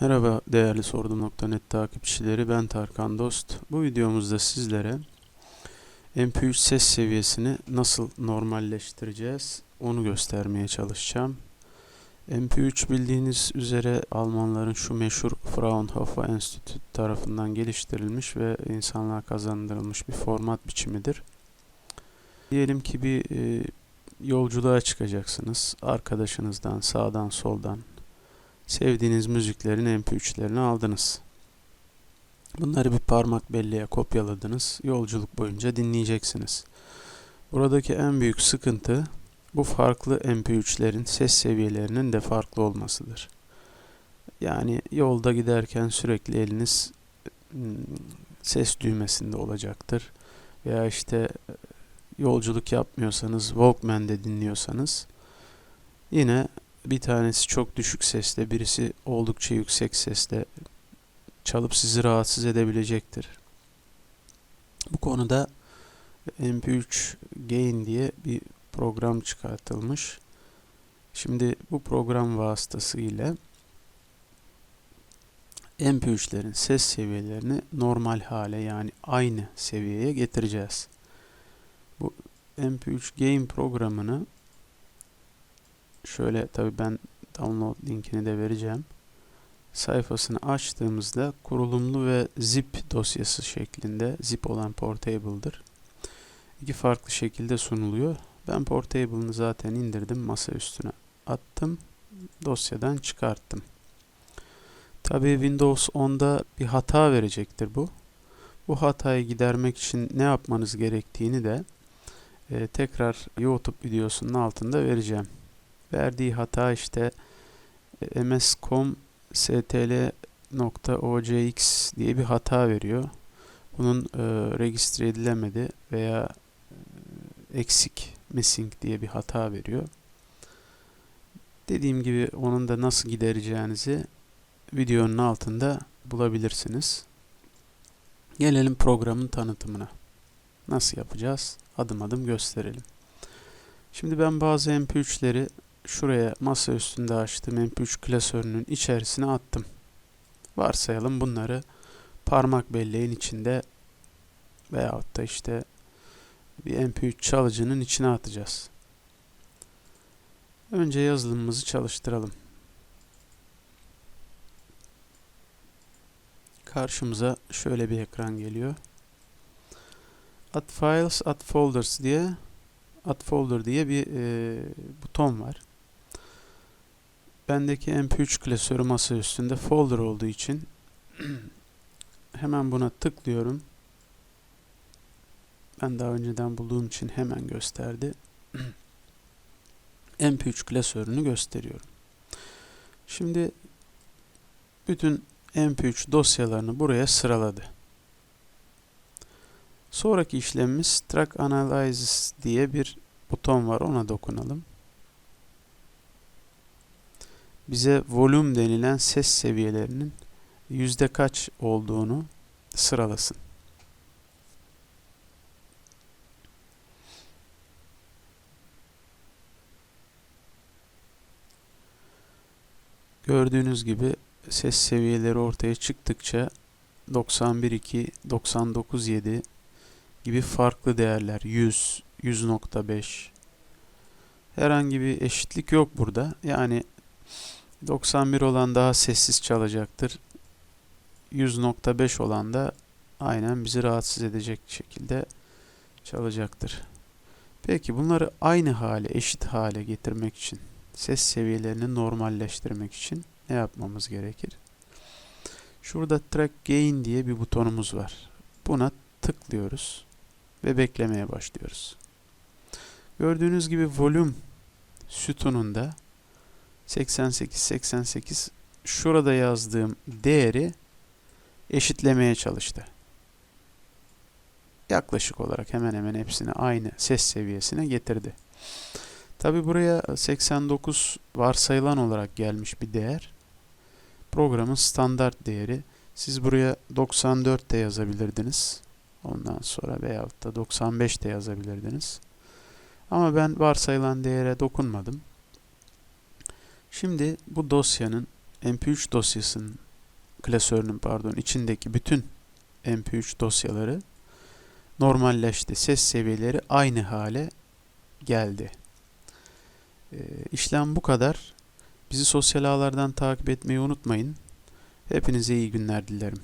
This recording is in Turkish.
Merhaba değerli Sordum.net takipçileri ben Tarkan Dost. Bu videomuzda sizlere MP3 ses seviyesini nasıl normalleştireceğiz onu göstermeye çalışacağım. MP3 bildiğiniz üzere Almanların şu meşhur Fraunhofer Enstitü tarafından geliştirilmiş ve insanlığa kazandırılmış bir format biçimidir. Diyelim ki bir e, yolculuğa çıkacaksınız. Arkadaşınızdan sağdan soldan sevdiğiniz müziklerin MP3'lerini aldınız. Bunları bir parmak belleğe kopyaladınız. Yolculuk boyunca dinleyeceksiniz. Buradaki en büyük sıkıntı bu farklı MP3'lerin ses seviyelerinin de farklı olmasıdır. Yani yolda giderken sürekli eliniz hmm, ses düğmesinde olacaktır. Veya işte yolculuk yapmıyorsanız, Walkman'de dinliyorsanız yine bir tanesi çok düşük sesle, birisi oldukça yüksek sesle çalıp sizi rahatsız edebilecektir. Bu konuda MP3 Gain diye bir program çıkartılmış. Şimdi bu program vasıtasıyla MP3'lerin ses seviyelerini normal hale yani aynı seviyeye getireceğiz. Bu MP3 Gain programını şöyle tabi ben download linkini de vereceğim. Sayfasını açtığımızda kurulumlu ve zip dosyası şeklinde zip olan portable'dır. İki farklı şekilde sunuluyor. Ben portable'ını zaten indirdim masa üstüne attım. Dosyadan çıkarttım. Tabi Windows 10'da bir hata verecektir bu. Bu hatayı gidermek için ne yapmanız gerektiğini de e, tekrar YouTube videosunun altında vereceğim verdiği hata işte e, ms.com stl.ocx diye bir hata veriyor. Bunun e, registre edilemedi veya e, eksik missing diye bir hata veriyor. Dediğim gibi onun da nasıl gidereceğinizi videonun altında bulabilirsiniz. Gelelim programın tanıtımına. Nasıl yapacağız? Adım adım gösterelim. Şimdi ben bazı MP3'leri şuraya masa üstünde açtığım MP3 klasörünün içerisine attım. Varsayalım bunları parmak belleğin içinde veyahut da işte bir MP3 çalıcının içine atacağız. Önce yazılımımızı çalıştıralım. Karşımıza şöyle bir ekran geliyor. Add Files, Add Folders diye Add Folder diye bir e, buton var. Bendeki MP3 klasörü masa üstünde folder olduğu için hemen buna tıklıyorum. Ben daha önceden bulduğum için hemen gösterdi. MP3 klasörünü gösteriyorum. Şimdi bütün MP3 dosyalarını buraya sıraladı. Sonraki işlemimiz Track Analysis diye bir buton var. Ona dokunalım bize volüm denilen ses seviyelerinin yüzde kaç olduğunu sıralasın. Gördüğünüz gibi ses seviyeleri ortaya çıktıkça 91.2, 99.7 gibi farklı değerler 100, 100.5 herhangi bir eşitlik yok burada. Yani 91 olan daha sessiz çalacaktır. 100.5 olan da aynen bizi rahatsız edecek şekilde çalacaktır. Peki bunları aynı hale, eşit hale getirmek için, ses seviyelerini normalleştirmek için ne yapmamız gerekir? Şurada Track Gain diye bir butonumuz var. Buna tıklıyoruz ve beklemeye başlıyoruz. Gördüğünüz gibi volüm sütununda 88 88 şurada yazdığım değeri eşitlemeye çalıştı. Yaklaşık olarak hemen hemen hepsini aynı ses seviyesine getirdi. Tabi buraya 89 varsayılan olarak gelmiş bir değer. Programın standart değeri. Siz buraya 94 de yazabilirdiniz. Ondan sonra veyahut da 95 de yazabilirdiniz. Ama ben varsayılan değere dokunmadım. Şimdi bu dosyanın MP3 dosyasının klasörünün pardon içindeki bütün MP3 dosyaları normalleşti. Ses seviyeleri aynı hale geldi. Ee, işlem bu kadar. Bizi sosyal ağlardan takip etmeyi unutmayın. Hepinize iyi günler dilerim.